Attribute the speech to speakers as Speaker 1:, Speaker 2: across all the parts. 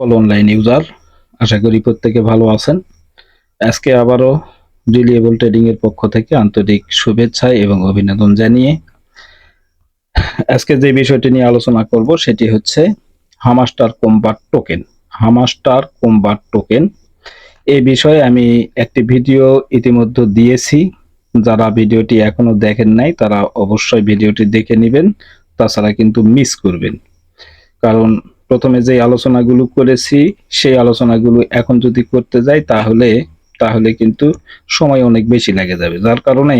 Speaker 1: সকল online user আশা করি প্রত্যেকে ভালো আছেন। আজকে আবারও রিলিয়েবল ট্রেডিং এর পক্ষ থেকে আন্তরিক শুভেচ্ছা এবং অভিনন্দন জানিয়ে আজকে যে বিষয়টি নিয়ে আলোচনা করব সেটি হচ্ছে Hamster Kombat token Hamster Kombat token এই বিষয়ে আমি একটি ভিডিও ইতিমধ্যে দিয়েছি। যারা ভিডিওটি এখনও দেখেন নাই, তারা অবশ্যই ভিডিওটি দেখে নেবেন। তাছাড়া কিন্তু মিস করবেন। কারণ প্রথমে যে আলোচনাগুলো করেছি, সেই আলোচনাগুলো এখন যদি করতে যাই, তাহলে তাহলে কিন্তু সময় অনেক বেশি লেগে যাবে। যার কারণে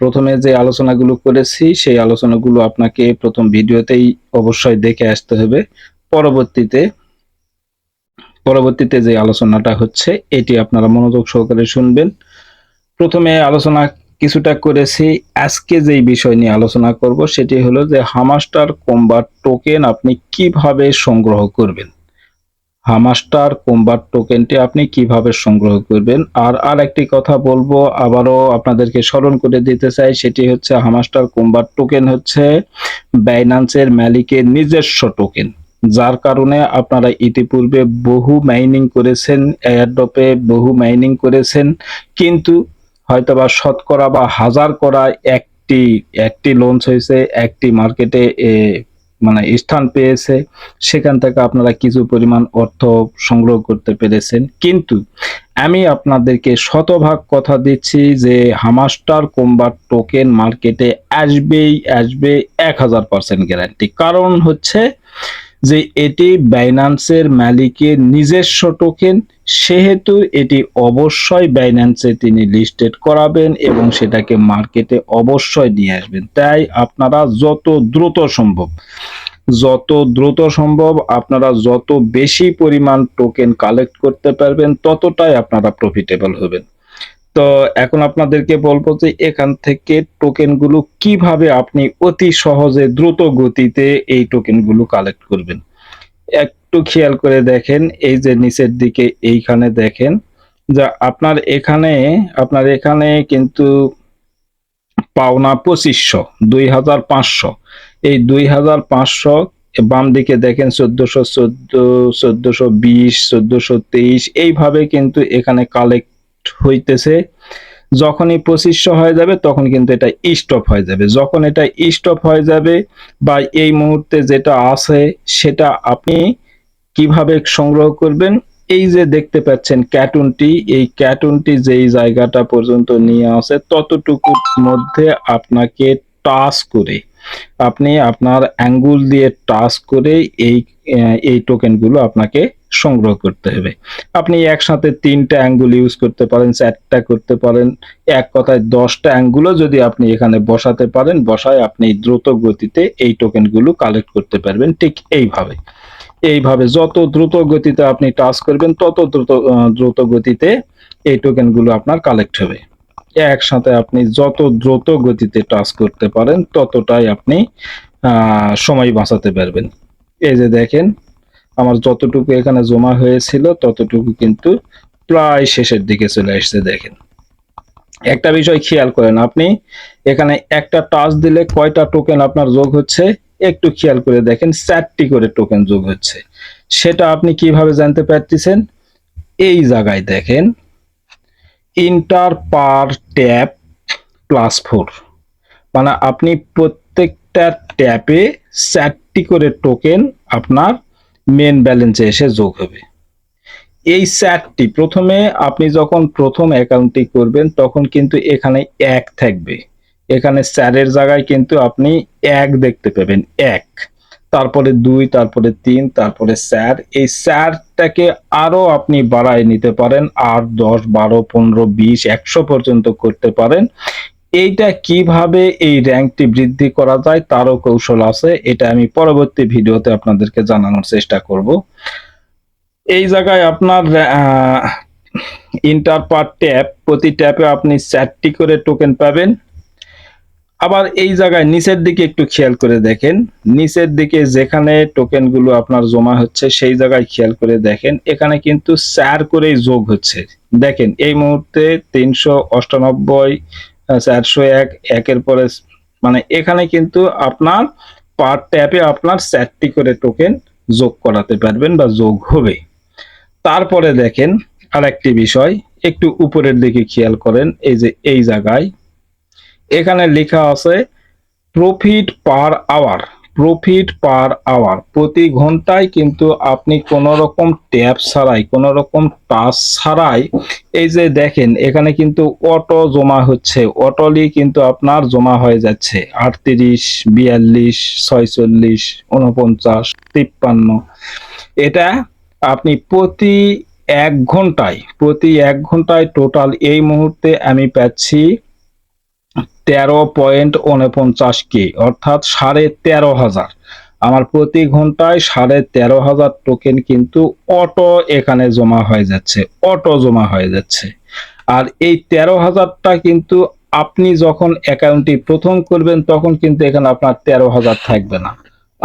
Speaker 1: প্রথমে যে আলোচনাগুলো করেছি, সেই আলোচনাগুলো আপনাকে প্রথম ভিডিওতেই অবশ্যই দেখে আসতে হবে। পরবর্তীতে পরবর্তীতে যে আলোচনাটা হচ্ছে, এটি আপনারা মনোযোগ সহকারে শুনবেন। প্রথমে আলোচনা কিছুটা করেছি। আজকে যেই বিষয় নিয়ে আলোচনা করব, সেটি হলো যে হামাস্টার কোম্বার টোকেন আপনি কীভাবে সংগ্রহ করবেন? হামাস্টার কোম্বার টোকেনটি আপনি কীভাবে সংগ্রহ করবেন? আর আর একটি কথা বলব, আবারও আপনাদেরকে স্মরণ করে দিতে চাই, সেটি হচ্ছে হামাস্টার কোম্বার টোকেন হচ্ছে বাইন্যান্সের মালিকের নিজস্ব টোকেন যার কারণে আপনারা ইতিপূর্বে বহু মাইনিং করেছেন এয়ারড্রপে বহু মাইনিং করেছেন, কিন্তু হয়তোবা শতকরা বা হাজার করা একটি একটি লঞ্চ হয়েছে, একটি মার্কেটে মানে স্থান পেয়েছে। সেখান থেকে আপনারা কিছু পরিমাণ অর্থ সংগ্রহ করতে পেরেছেন। কিন্তু আমি আপনাদেরকে শতভাগ কথা দিচ্ছি যে হামাস্টার কোম্বার টোকেন মার্কেটে আসবেই, আসবে এক হাজার পার্সেন্ট গ্যারান্টি কারণ হচ্ছে যে এটি বাইনান্সের মালিকের নিজস্ব টোকেন সেহেতু এটি অবশ্যই বাইন্যান্সে তিনি লিস্টেড করাবেন এবং সেটাকে মার্কেটে অবশ্যই নিয়ে আসবেন। তাই আপনারা যত দ্রুত সম্ভব, যত দ্রুত সম্ভব আপনারা যত বেশি পরিমাণ টোকেন কালেক্ট করতে পারবেন, ততটাই আপনারা প্রফিটেবল হবেন। তো এখন আপনাদেরকে বলব যে এখান থেকে টোকেনগুলো কীভাবে আপনি অতি সহজে দ্রুত গতিতে এই টোকেনগুলো কালেক্ট করবেন। একটু খেয়াল করে দেখেন, এই যে নিচের দিকে এইখানে দেখেন, যা আপনার এখানে আপনার এখানে কিন্তু পাওনা পঁচিশশো, দুই হাজার পাঁচশো। এই দুই হাজার পাঁচশো, বাম দিকে দেখেন চোদ্দশো, চোদ্দ, চোদ্দশো বিশ, চোদ্দশো তেইশ, এইভাবে কিন্তু এখানে কালেক্ট হইতেছে। যখনই পঁচিশশো হয়ে যাবে, তখন কিন্তু এটা স্টপ হয়ে যাবে। যখন এটা স্টপ হয়ে যাবে বা এই মুহূর্তে যেটা আছে, সেটা আপনি কীভাবে সংগ্রহ করবেন? এই যে দেখতে পাচ্ছেন ক্যাটুনটি এই ক্যাটুনটি যেই জায়গাটা পর্যন্ত নিয়ে আসে, ততটুকুর মধ্যে আপনাকে টাচ করে, আপনি আপনার অ্যাঙ্গুল দিয়ে টাচ করে এই এই টোকেনগুলো আপনাকে সংগ্রহ করতে হবে। আপনি একসাথে তিনটা অ্যাঙ্গুল ইউজ করতে পারেন, চারটা করতে পারেন, এক কথায় দশটা অ্যাঙ্গুলও যদি আপনি এখানে বসাতে পারেন, বসায় আপনি দ্রুত গতিতে এই টোকেনগুলো কালেক্ট করতে পারবেন ঠিক এইভাবে। এইভাবে যত দ্রুত গতিতে আপনি টাচ করবেন, তত দ্রুত দ্রুত গতিতে এই টোকেনগুলো আপনার কালেক্ট হবে। একসাথে আপনি যত দ্রুত গতিতে টাচ করতে পারেন, ততটাই আপনি সময় বাঁচাতে পারবেন। এই যে দেখেন, আমার যতটুকু এখানে জমা হয়েছিল, ততটুকু কিন্তু প্রায় শেষের দিকে চলে আসছে, দেখেন। একটা বিষয় খেয়াল করেন, আপনি এখানে একটা টাচ দিলে কয়টা টোকেন আপনার যোগ হচ্ছে? একটু খেয়াল করে দেখেন, চারটি করে টোকেন যোগ হচ্ছে। সেটা আপনি কীভাবে জানতে পারতেছেন? এই জায়গায় দেখেন enter per tap plus four মানে আপনি প্রত্যেকটা ট্যাপে চারটি করে টোকেন আপনার মেন ব্যালেন্সে এসে যোগ হবে। এই চারটি, প্রথমে আপনি যখন প্রথম অ্যাকাউন্টটি করবেন, তখন কিন্তু এখানে এক থাকবে। এখানে চারের জায়গায় কিন্তু আপনি এক দেখতে পাবেন, এক। তারপরে দুই, তারপরে তিন, তারপরে চার এই চারটাকে আরও আপনি বাড়ায় নিতে পারেন, আট, দশ, বারো, পনেরো, বিশ, একশো পর্যন্ত করতে পারেন। এইটা কীভাবে এই র্যাঙ্কটি বৃদ্ধি করা যায় তারও কৌশল আছে, এটা আমি পরবর্তী ভিডিওতে আপনাদেরকে জানানোর চেষ্টা করব। এই জায়গায় আপনার ইন্টার পার ট্যাপ প্রতি ট্যাপে আপনি চারটি করে টোকেন পাবেন। আবার এই জায়গায় নিচের দিকে একটু খেয়াল করে দেখেন। নিচের দিকে যেখানে টোকেনগুলো আপনার জমা হচ্ছে, সেই জায়গায় খেয়াল করে দেখেন। এখানে কিন্তু চার করেই যোগ হচ্ছে। দেখেন, এই মুহূর্তে তিনশো অষ্টানব্বই চারশো এক, একের পরে মানে এখানে কিন্তু আপনার পার ট্যাপে আপনার চারটি করে টোকেন যোগ করাতে পারবেন বা যোগ হবে। তারপরে দেখেন আরেকটি বিষয়, একটু উপরের দিকে খেয়াল করেন, এই যে এই জায়গায় এখানে লেখা আছে profit per hour profit per hour প্রতি ঘন্টায় কিন্তু আপনি কোন রকম ট্যাপ ছাড়াই কোন রকম টাচ ছাড়াই, এই যে দেখেন, এখানে কিন্তু অটো জমা হচ্ছে। অটোলি কিন্তু আপনার জমা হয়ে যাচ্ছে। আটত্রিশ, বিয়াল্লিশ, ছয়চল্লিশ উনপঞ্চাশ তিপ্পান্ন। এটা আপনি প্রতি এক ঘন্টায়, প্রতি এক ঘন্টায় টোটাল এই মুহূর্তে আমি পাচ্ছি তেরো পয়েন্ট উনপঞ্চাশ কে, অর্থাৎ সাড়ে তেরো হাজার। আমার প্রতি ঘন্টায় সাড়ে তেরো হাজার টোকেন কিন্তু অটো এখানে জমা হয়ে যাচ্ছে, অটো জমা হয়ে যাচ্ছে। আর এই তেরো হাজারটা কিন্তু আপনি যখন অ্যাকাউন্টটি প্রথম করবেন, তখন কিন্তু এখানে আপনার তেরো হাজার থাকবে না।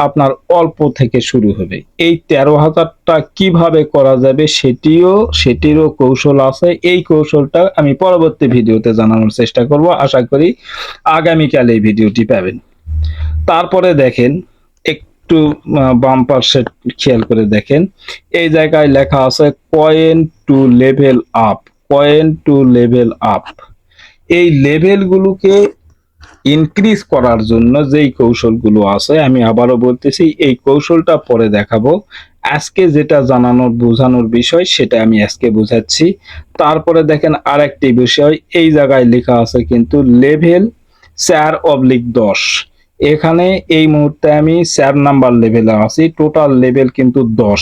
Speaker 1: আপনার অল্প থেকে শুরু হবে। এই তেরো হাজারটা কীভাবে করা যাবে সেটিও, সেটিরও কৌশল আছে। এই কৌশলটা আমি পরবর্তী ভিডিওতে জানানোর চেষ্টা করব। আশা করি আগামীকাল এই ভিডিওটি পাবেন। তারপরে দেখেন, একটু বাম পাশে খেয়াল করে দেখেন। এই জায়গায় লেখা আছে coin to level up coin to level up এই লেভেলগুলোকে ইনক্রিজ করার জন্য যেই কৌশলগুলো আছে, আমি আবারও বলতেছি, এই কৌশলটা পরে দেখাবো। আজকে যেটা জানানোর, বোঝানোর বিষয়, সেটা আমি আজকে বোঝাচ্ছি। তারপরে দেখেন আরেকটি বিষয়, এই জায়গায় লেখা আছে কিন্তু লেভেল চার অবলিক দশ। এখানে এই মুহূর্তে আমি চার নাম্বার লেভেলে আছি টোটাল লেভেল কিন্তু দশ।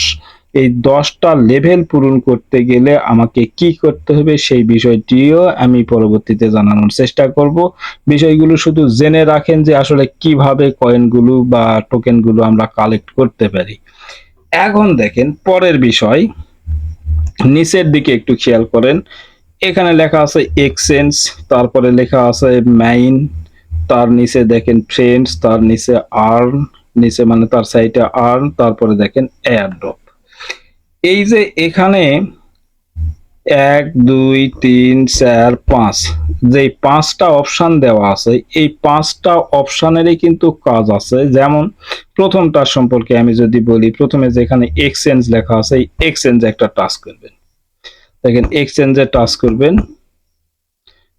Speaker 1: এই দশটা লেভেল পূরণ করতে গেলে আমাকে কি করতে হবে সেই বিষয়টিও আমি পরবর্তীতে জানানোর চেষ্টা করব। বিষয়গুলো শুধু জেনে রাখেন যে আসলে কীভাবে কয়েনগুলো বা টোকেনগুলো আমরা কালেক্ট করতে পারি। এখন দেখেন পরের বিষয়, নিচের দিকে একটু খেয়াল করেন। এখানে লেখা আছে এক্সচেঞ্জ তারপরে লেখা আছে মাইন তার নিচে দেখেন ফ্রেন্ডস তার নিচে আর্ন নিচে মানে তার সাইটে আর্ন তারপরে দেখেন এয়ারড্রপ এই যে এখানে এক, দুই, তিন, চার, পাঁচ, যে পাঁচটা অপশান দেওয়া আছে, এই পাঁচটা অপশানেরই কিন্তু কাজ আছে। যেমন প্রথমটার সম্পর্কে আমি যদি বলি, প্রথমে যেখানে এক্সচেঞ্জ লেখা আছে, এই এক্সচেঞ্জ একটা টাচ করবেন। দেখেন এক্সচেঞ্জে টাচ করবেন।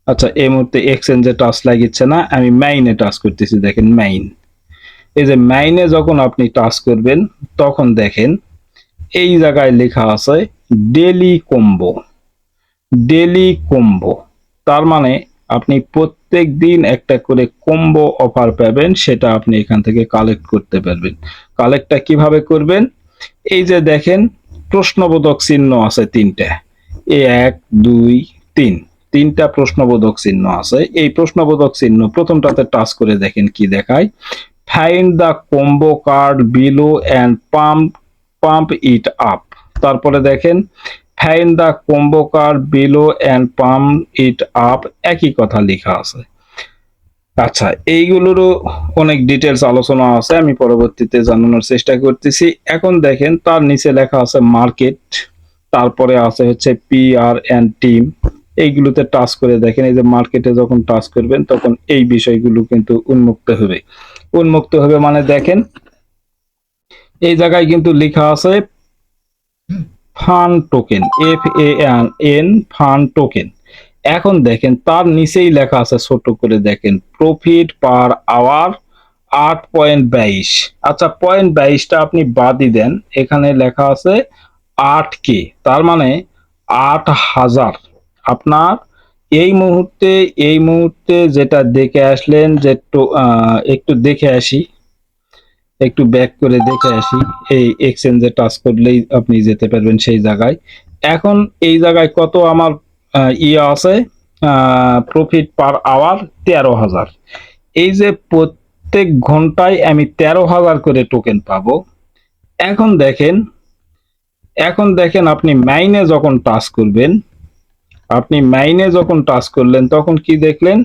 Speaker 1: আচ্ছা এই মুহূর্তে এক্সচেঞ্জে টাচ লাগিচ্ছে না, আমি মাইনে টাচ করতেছি, দেখেন মাইন এই যে মাইনে যখন আপনি টাচ করবেন, তখন দেখেন এই জায়গায় লেখা আছে ডেলি কম্বো। Daily combo. তার মানে আপনি প্রত্যেক দিন একটা করে কম্বো অফার পাবেন, সেটা আপনি এখান থেকে কালেক্ট করতে পারবেন। কালেক্টটা কীভাবে করবেন? এই যে দেখেন, প্রশ্নবোধক চিহ্ন আছে তিনটা। এ এক, দুই, তিন। তিনটা প্রশ্নবোধক চিহ্ন আছে। এই প্রশ্নবোধক চিহ্ন প্রথমটাতে টাচ করে দেখেন কি দেখায়। Find the combo card below and pump pump it up তারপরে দেখেন find the combo card below and pump it up একই কথা লেখা আছে। আচ্ছা এইগুলোরও অনেক ডিটেলস আলোচনা আছে, আমি পরবর্তীতে জানানোর চেষ্টা করতেছি। এখন দেখেন, তার নিচে লেখা আছে মার্কেট তারপরে আছে হচ্ছে পি আর এন্ড টিম এইগুলোতে টাচ করে দেখেন, এই যে মার্কেটে যখন টাচ করবেন, তখন এই বিষয়গুলো কিন্তু উন্মুক্ত হবে। উন্মুক্ত হবে মানে দেখেন এই জায়গায় কিন্তু লেখা আছে fun token F A N fun token. এখন দেখেন, তার নিচেই লেখা আছে ছোট করে দেখেন প্রফিট পার আওয়ার আট পয়েন্ট বাইশ। আচ্ছা পয়েন্ট বাইশটা আপনি বাদই দেন, এখানে লেখা আছে আট কে, তার মানে আট হাজার। আপনার এই মুহূর্তে এই মুহূর্তে যেটা দেখে আসলেন, যে একটু দেখে আসি। একটু ব্যাক করে দেখে আসি। এই এক্সচেঞ্জে টাচ করলেই আপনি যেতে পারবেন সেই জায়গায়। এখন এই জায়গায় কত আমার ইয়ে আছে? প্রফিট পার আওয়ার তেরো হাজার। এই যে প্রত্যেক ঘন্টায় আমি তেরো হাজার করে টোকেন পাবো। এখন দেখেন এখন দেখেন আপনি মাইনে যখন টাচ করবেন, আপনি মাইনে যখন টাচ করলেন, তখন কি দেখলেন?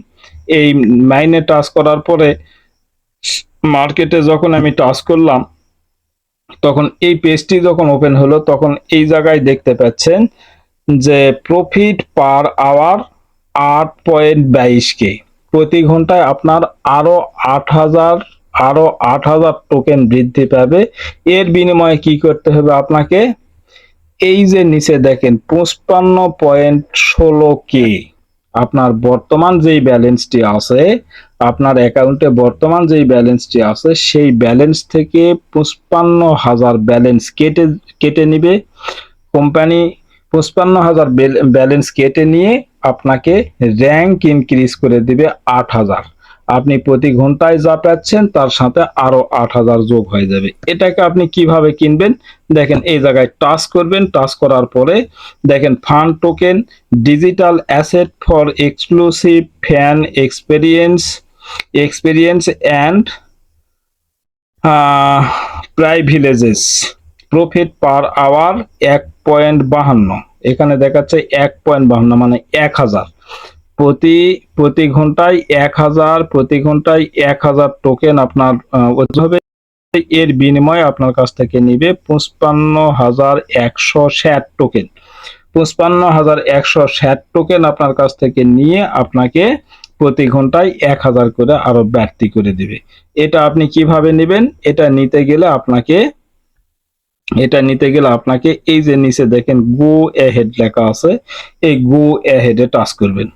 Speaker 1: এই মাইনে টাচ করার পরে মার্কেটে যখন আমি টাচ করলাম, তখন এই পেজটি যখন ওপেন হলো, তখন এই জায়গায় দেখতে পাচ্ছেন যে প্রফিট পার আওয়ার আট পয়েন্ট বাইশ কে। প্রতি ঘন্টায় আপনার আরও আট হাজার, আরও আট হাজার টোকেন বৃদ্ধি পাবে। এর বিনিময়ে কি করতে হবে আপনাকে? এই যে নিচে দেখেন, পঁচপান্ন পয়েন্ট ষোলো কে। আপনার বর্তমান যেই ব্যালেন্সটি আছে, আপনার অ্যাকাউন্টে বর্তমান যেই ব্যালেন্সটি আছে, সেই ব্যালেন্স থেকে পঁচপান্ন হাজার ব্যালেন্স কেটে কেটে নিবে। কোম্পানি পঁচপান্ন হাজার ব্যালেন্স কেটে নিয়ে আপনাকে র্যাঙ্ক ইনক্রিজ করে দিবে আট হাজার। আপনি প্রতি ঘন্টায় যা পাচ্ছেন, তার সাথে আরও আট হাজার যোগ হয়ে যাবে। এটাকে আপনি কীভাবে কিনবেন? দেখেন, এই জায়গায় টাচ করবেন। টাচ করার পরে দেখেন, fund token, digital asset for exclusive fan experience experience and privileges, profit per hour এক পয়েন্ট বাহান্ন। এখানে দেখাচ্ছে এক পয়েন্ট বাহান্ন মানে এক হাজার। প্রতি প্রতি ঘন্টায় এক হাজার, প্রতি ঘন্টায় এক হাজার টোকেন আপনার হবে। এর বিনিময়ে আপনার কাছ থেকে নিবে পঁচপান্ন হাজার একশো ষাট টোকেন পঁচপান্ন হাজার একশো ষাট টোকেন আপনার কাছ থেকে নিয়ে আপনাকে প্রতি ঘন্টায় এক হাজার করে আরও বাড়তি করে দিবে। এটা আপনি কীভাবে নেবেন? এটা নিতে গেলে আপনাকে, এটা নিতে গেলে আপনাকে এই যে নিচে দেখেন গো এহেড লেখা আছে। এই গো এহেডে টাচ করবেন।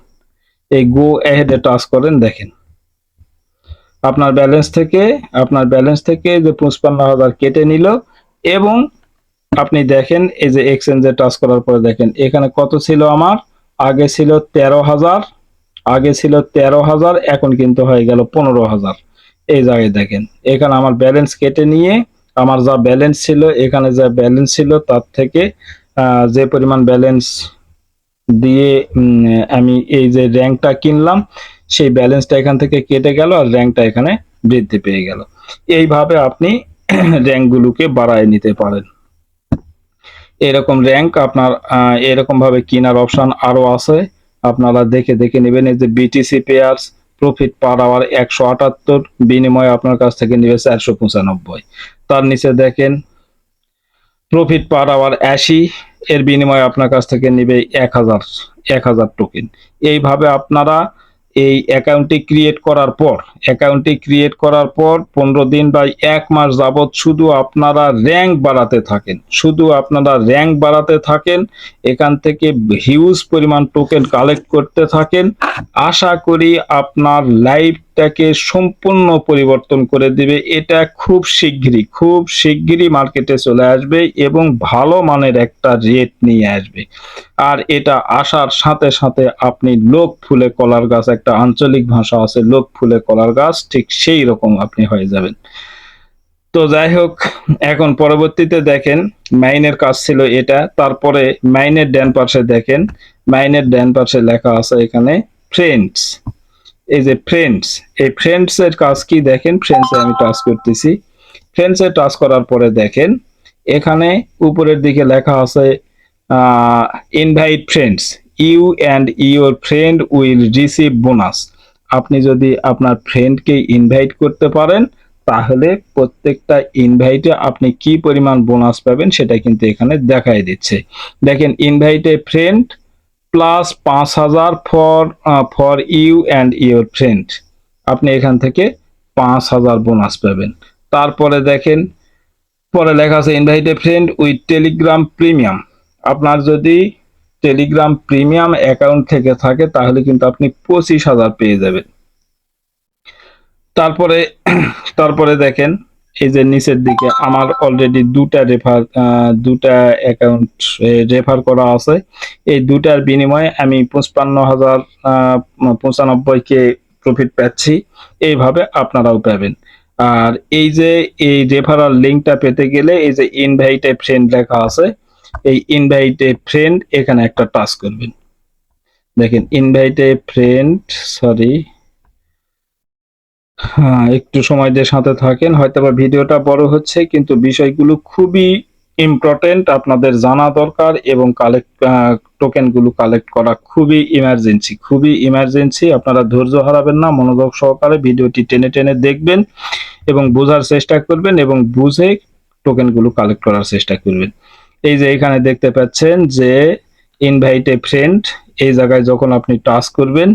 Speaker 1: এই গো এহেডে টাচ করেন, দেখেন। আপনার ব্যালেন্স থেকে, আপনার ব্যালেন্স থেকে যে পঁচপান্ন হাজার কেটে নিল এবং আপনি দেখেন এই যে এক্সচেঞ্জে টাচ করার পরে দেখেন, এখানে কত ছিল আমার? আগে ছিল তেরো হাজার, আগে ছিল তেরো হাজার, এখন কিন্তু হয়ে গেল পনেরো হাজার। এই জায়গায় দেখেন, এখানে আমার ব্যালেন্স কেটে নিয়ে আমার যা ব্যালেন্স ছিল, এখানে যা ব্যালেন্স ছিল তার থেকে যে পরিমাণ ব্যালেন্স দিয়ে আমি এই যে র্যাঙ্কটা কিনলাম সেই ব্যালেন্সটা এখান থেকে কেটে গেল আর র্যাঙ্কটা এখানে বৃদ্ধি পেয়ে গেল। এইভাবে আপনি র্যাঙ্কগুলোকে বাড়ায় নিতে পারেন। এরকম র্যাঙ্ক আপনার আহ, এরকম ভাবে কেনার অপশন আরও আছে। আপনারা দেখে দেখে নেবেন এই যে BTC pairs profit per hour একশো আটাত্তর বিনিময়ে আপনার কাছ থেকে নেবে চারশো পঁচানব্বই। তার নিচে দেখেন প্রফিট পার আওয়ার আশি এর বিনিময়ে আপনার কাছ থেকে নেবে এক হাজার এক হাজার টোকেন এইভাবে আপনারা এই অ্যাকাউন্টটি ক্রিয়েট করার পর অ্যাকাউন্টটি ক্রিয়েট করার পর পনেরো দিন বা এক মাস যাবৎ শুধু আপনারা র্যাঙ্ক বাড়াতে থাকেন। শুধু আপনারা র্যাঙ্ক বাড়াতে থাকেন, এখান থেকে হিউজ পরিমাণ টোকেন কালেক্ট করতে থাকেন। আশা করি আপনার লাইফটাকে সম্পূর্ণ পরিবর্তন করে দিবে। এটা খুব শিগগিরই খুব শিগগিরই মার্কেটে চলে আসবে এবং ভালো মানের একটা রেট নিয়ে আসবে। আর এটা আসার সাথে সাথে আপনি লোক ফুলে কলার গাছ, একটা আঞ্চলিক ভাষা আছে, লোক ফুলে কলার গাছ, ঠিক সেই রকম আপনি হয়ে যাবেন। তো যাই হোক, এখন পরবর্তীতে দেখেন, মাইনের কাজ ছিল এটা, তারপরে মাইনের ড্যান পাশে দেখেন, মাইনের ড্যান পাশে লেখা আছে এখানে, ফ্রেন্ডস। এই যে ফ্রেন্ডস এই ফ্রেন্ডস এর কাজ কি দেখেন? ফ্রেন্ডস আমি টাচ করতেছি। ফ্রেন্ডস টাচ করার পরে দেখেন, এখানে উপরের দিকে লেখা আছে invite friends you and your friend will receive bonus আপনি যদি আপনার ফ্রেন্ডকে ইনভাইট করতে পারেন, তাহলে প্রত্যেকটা ইনভাইটে আপনি কি পরিমাণ বোনাস পাবেন সেটা কিন্তু এখানে দেখাই দিচ্ছে। দেখেন ইনভাইটে ফ্রেন্ড প্লাস পাঁচ হাজার for for you and your friend আপনি এখান থেকে পাঁচ হাজার বোনাস পাবেন। তারপরে দেখেন, পরে লেখা আছে ইনভাইটে ফ্রেন্ড উইথ টেলিগ্রাম প্রিমিয়াম আপনার যদি টেলিগ্রাম প্রিমিয়াম অ্যাকাউন্ট থেকে থাকে, তাহলে কিন্তু আপনি পঁচিশ হাজার পেয়ে যাবেন। তারপরে তারপরে দেখেন এই যে নিচের দিকে আমার অলরেডি দুটা রেফার দুটা অ্যাকাউন্ট রেফার করা আছে। এই দুটার বিনিময়ে আমি পঁচপান্ন হাজার পঁচানব্বই কে প্রফিট পাচ্ছি। এইভাবে আপনারাও পাবেন। আর এই যে এই রেফারাল লিঙ্কটা পেতে গেলে এই যে ইনভাইটে ফ্রেন্ড লেখা আছে, এই ইনভাইটে ফ্রেন্ড এখানে একটা টাচ করবেন। দেখেন ইনভাইটে ফ্রেন্ড সরি হ্যাঁ একটু সময় দিয়ে সাথে থাকেন হয়তো বা ভিডিওটা বড় হচ্ছে, কিন্তু বিষয়গুলো খুবই ইম্পর্টেন্ট আপনাদের জানা দরকার এবং কালেক্ট টোকেনগুলো কালেক্ট করা খুবই ইমার্জেন্সি খুবই ইমার্জেন্সি আপনারা ধৈর্য হারাবেন না, মনোযোগ সহকারে ভিডিওটি টেনে টেনে দেখবেন এবং বোঝার চেষ্টা করবেন এবং বুঝে টোকেনগুলো কালেক্ট করার চেষ্টা করবেন। এই যে এখানে দেখতে পাচ্ছেন যে ইনভাইট ফ্রেন্ড এই জায়গায় যখন আপনি টাচ করবেন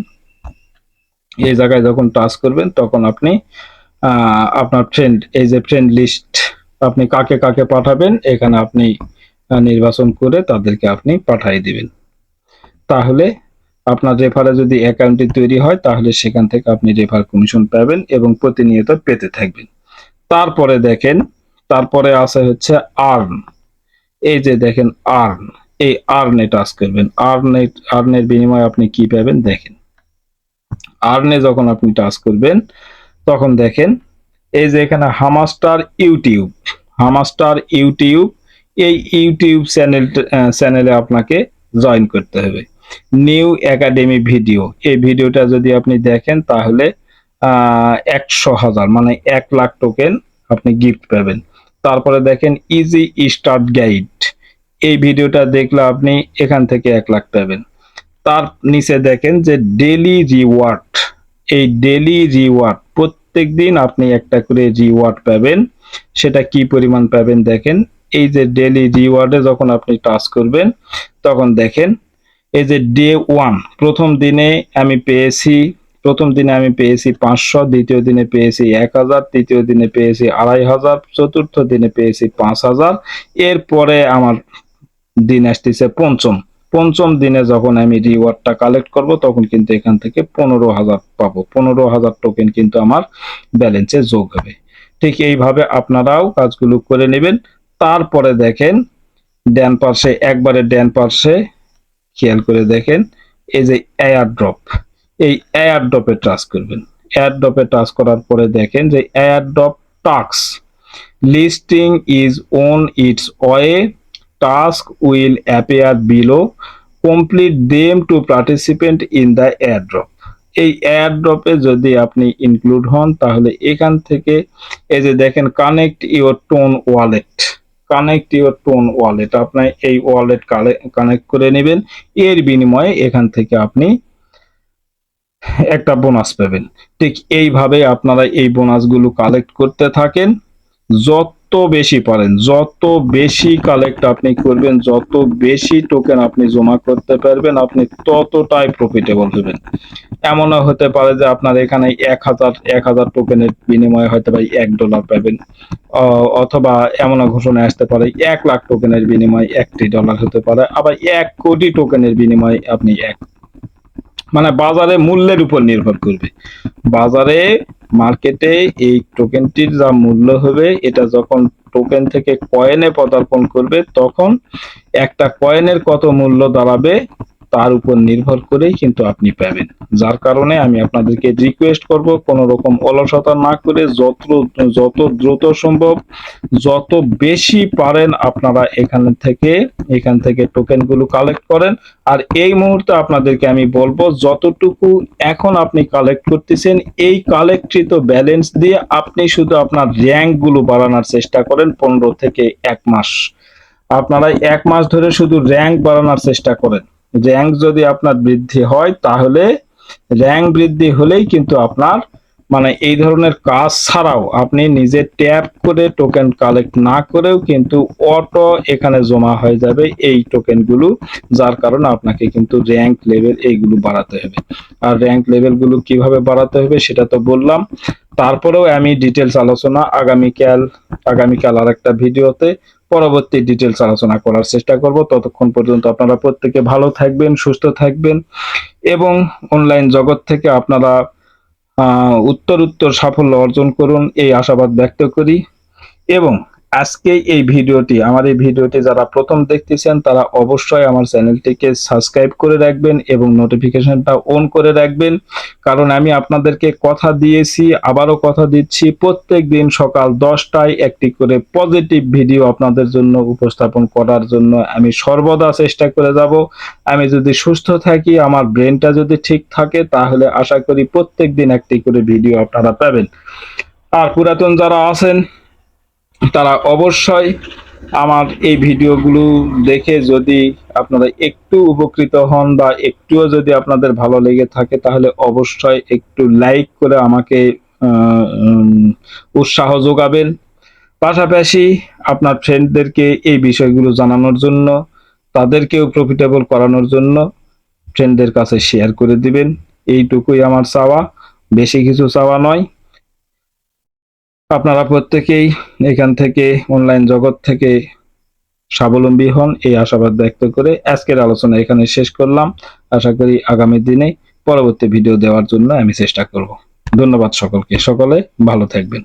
Speaker 1: এই জায়গায় যখন টাচ করবেন, তখন আপনি আপনার ফ্রেন্ড এই যে ফ্রেন্ড লিস্ট আপনি কাকে কাকে পাঠাবেন, এখানে আপনি নির্বাচন করে তাদেরকে আপনি পাঠিয়ে দিবেন। তাহলে আপনার রেফারে যদি অ্যাকাউন্টটি তৈরি হয়, তাহলে সেখান থেকে আপনি রেফার কমিশন পাবেন এবং প্রতিনিয়ত পেতে থাকবেন। তারপরে দেখেন, তারপরে আছে হচ্ছে আর্ন এই যে দেখেন আর্ন এই আর্নে টাচ করবেন। আর্নে আর্নের বিনিময়ে আপনি কি পাবেন? দেখেন। আর্নে যখন আপনি টাচ করবেন, তখন দেখেন এই যে এখানে হামাস্টার ইউটিউব হামাস্টার ইউটিউব, এই ইউটিউব চ্যানেল চ্যানেলে আপনাকে জয়েন করতে হবে। নিউ একাডেমি ভিডিও, এই ভিডিওটা যদি আপনি দেখেন তাহলে একশো হাজার মানে এক লাখ টোকেন আপনি গিফট পাবেন। তারপরে দেখেন ইজি স্টার্ট গাইড এই ভিডিওটা দেখলে আপনি এখান থেকে এক লাখ পাবেন। তার নিচে দেখেন যে ডেলি রিওয়ার্ড এই ডেলি রিওয়ার্ড প্রত্যেক দিন আপনি একটা করে রিওয়ার্ড পাবেন। সেটা কি পরিমাণ পাবেন দেখেন? এই যে ডেলি রিওয়ার্ডে যখন আপনি টাচ করবেন, তখন দেখেন এই যে ডে ওয়ান প্রথম দিনে আমি পেয়েছি, প্রথম দিনে আমি পেয়েছি পাঁচশো, দ্বিতীয় দিনে পেয়েছি এক হাজার, তৃতীয় দিনে পেয়েছি আড়াই হাজার, চতুর্থ দিনে পেয়েছি পাঁচ হাজার, এরপরে আমার দিন আসতেছে পঞ্চম। পঞ্চম দিনে যখন আমি রিওয়ার্ডটা কালেক্ট করব, তখন কিন্তু এখান থেকে পনেরো হাজার পাবো। পনেরো হাজার টোকেন কিন্তু আমার ব্যালেন্সে যোগ হবে। ঠিক এইভাবে আপনারাও কাজগুলো করে নেবেন। তারপরে দেখেন ড্যান পার্শ্বে একবারে ড্যান পার্শ্বে খেয়াল করে দেখেন, এই যে এয়ার ড্রপ এই এয়ার ড্রপে টাচ করবেন। এয়ার ড্রপে টাচ করার পরে দেখেন যে air drop tasks listing is on it's way will appear below complete them to participant in the air drop এই এয়ার ড্রপে যদি আপনি ইনক্লুড হন, তাহলে এখান থেকে এই যে দেখেন connect your TON wallet connect your TON wallet আপনার এই ওয়ালেট কানেক্ট করে নেবেন। এর বিনিময়ে এখান থেকে আপনি একটা বোনাস পাবেন। ঠিক এইভাবে আপনারা এই বোনাসগুলো কালেক্ট করতে থাকেন। যত বেশি পারেন, যত বেশি কালেক্ট আপনি করবেন, যত বেশি টোকেন আপনি জমা করতে পারবেন, আপনি ততটাই প্রফিটেবল হবেন। এমনও হতে পারে যে আপনার এখানে এক হাজার এক হাজার টোকেনের বিনিময়ে হয়তো বা এক ডলার পাবেন অথবা এমনও ঘোষণা আসতে পারে, এক লাখ টোকেনের বিনিময়ে একটি ডলার হতে পারে, আবার এক কোটি টোকেনের বিনিময়ে আপনি এক মানে বাজারে মূল্যের উপর নির্ভর করবে। বাজারে মার্কেটে এই টোকেনটির যা মূল্য হবে, এটা যখন টোকেন থেকে কয়েনে পদার্পণ করবে, তখন একটা কয়েনের কত মূল্য দাঁড়াবে তার উপর নির্ভর করেই কিন্তু আপনি পাবেন। যার কারণে আমি আপনাদেরকে রিকোয়েস্ট করব, কোন রকম অলসতা না করে যত যত দ্রুত সম্ভব, যত বেশি পারেন আপনারা এখান থেকে এখান থেকে টোকেনগুলো কালেক্ট করেন। আর এই মুহূর্তে আপনাদেরকে আমি বলব, যতটুকু এখন আপনি কালেক্ট করতেছেন, এই কালেক্টকৃত ব্যালেন্স দিয়ে আপনি শুধু আপনার র্যাঙ্কগুলো বাড়ানোর চেষ্টা করেন পনেরো থেকে এক মাস। আপনারা এক মাস ধরে শুধু র্যাঙ্ক বাড়ানোর চেষ্টা করেন। র্যাঙ্ক যদি আপনার বৃদ্ধি হয়, তাহলে র্যাঙ্ক বৃদ্ধি হলেই কিন্তু আপনার মানে এই ধরনের কাজ ছাড়াও আপনি নিজে ট্যাপ করে টোকেন কালেক্ট না করেও কিন্তু অটো এখানে জমা হয়ে যাবে এই টোকেনগুলো যার কারণে আপনাকে কিন্তু র্যাঙ্ক লেভেল এইগুলো বাড়াতে হবে। আর র্যাঙ্ক লেভেলগুলো কীভাবে বাড়াতে হবে সেটা তো বললাম। তারপরেও আমি ডিটেলস আলোচনা আগামীকাল আগামীকাল আর একটা ভিডিওতে পরবর্তী ডিটেলস আলোচনা করার চেষ্টা করব। ততক্ষণ পর্যন্ত আপনারা প্রত্যেকে ভালো থাকবেন, সুস্থ থাকবেন এবং অনলাইন জগৎ থেকে আপনারা উত্তর উত্তর সাফল্য অর্জন করুন, এই আশাবাদ ব্যক্ত করি এবং আজকে এই ভিডিওটি, আমার এই ভিডিওটি যারা প্রথম দেখতেছেন, তারা অবশ্যই আমার চ্যানেলটিকে সাবস্ক্রাইব করে রাখবেন এবং নোটিফিকেশনটা অন করে রাখবেন। কারণ আমি আপনাদেরকে কথা দিয়েছি, আবারও কথা দিচ্ছি প্রত্যেক দিন সকাল দশটায় একটি করে পজিটিভ ভিডিও আপনাদের জন্য উপস্থাপন করার জন্য আমি সর্বদা চেষ্টা করে যাব। আমি যদি সুস্থ থাকি, আমার ব্রেনটা যদি ঠিক থাকে, তাহলে আশা করি প্রত্যেক দিন একটি করে ভিডিও আপনারা পাবেন। আর পুরাতন যারা আছেন তারা অবশ্যই আমার এই ভিডিওগুলো দেখে যদি আপনারা একটু উপকৃত হন বা একটুও যদি আপনাদের ভালো লেগে থাকে, তাহলে অবশ্যই একটু লাইক করে আমাকে উৎসাহ যোগাবেন। পাশাপাশি আপনার ফ্রেন্ডদেরকে এই বিষয়গুলো জানানোর জন্য, তাদেরকেও প্রফিটেবল করানোর জন্য ফ্রেন্ডদের কাছে শেয়ার করে দিবেন। এইটুকুই আমার চাওয়া, বেশি কিছু চাওয়া নয়। আপনারা প্রত্যেকেই এখান থেকে অনলাইন জগৎ থেকে স্বাবলম্বী হন। এই আশাবাদ ব্যক্ত করে আজকের আলোচনা এখানে শেষ করলাম। আশা করি আগামী দিনে পরবর্তী ভিডিও দেওয়ার জন্য আমি চেষ্টা করব। ধন্যবাদ সকলকে। সকলে ভালো থাকবেন।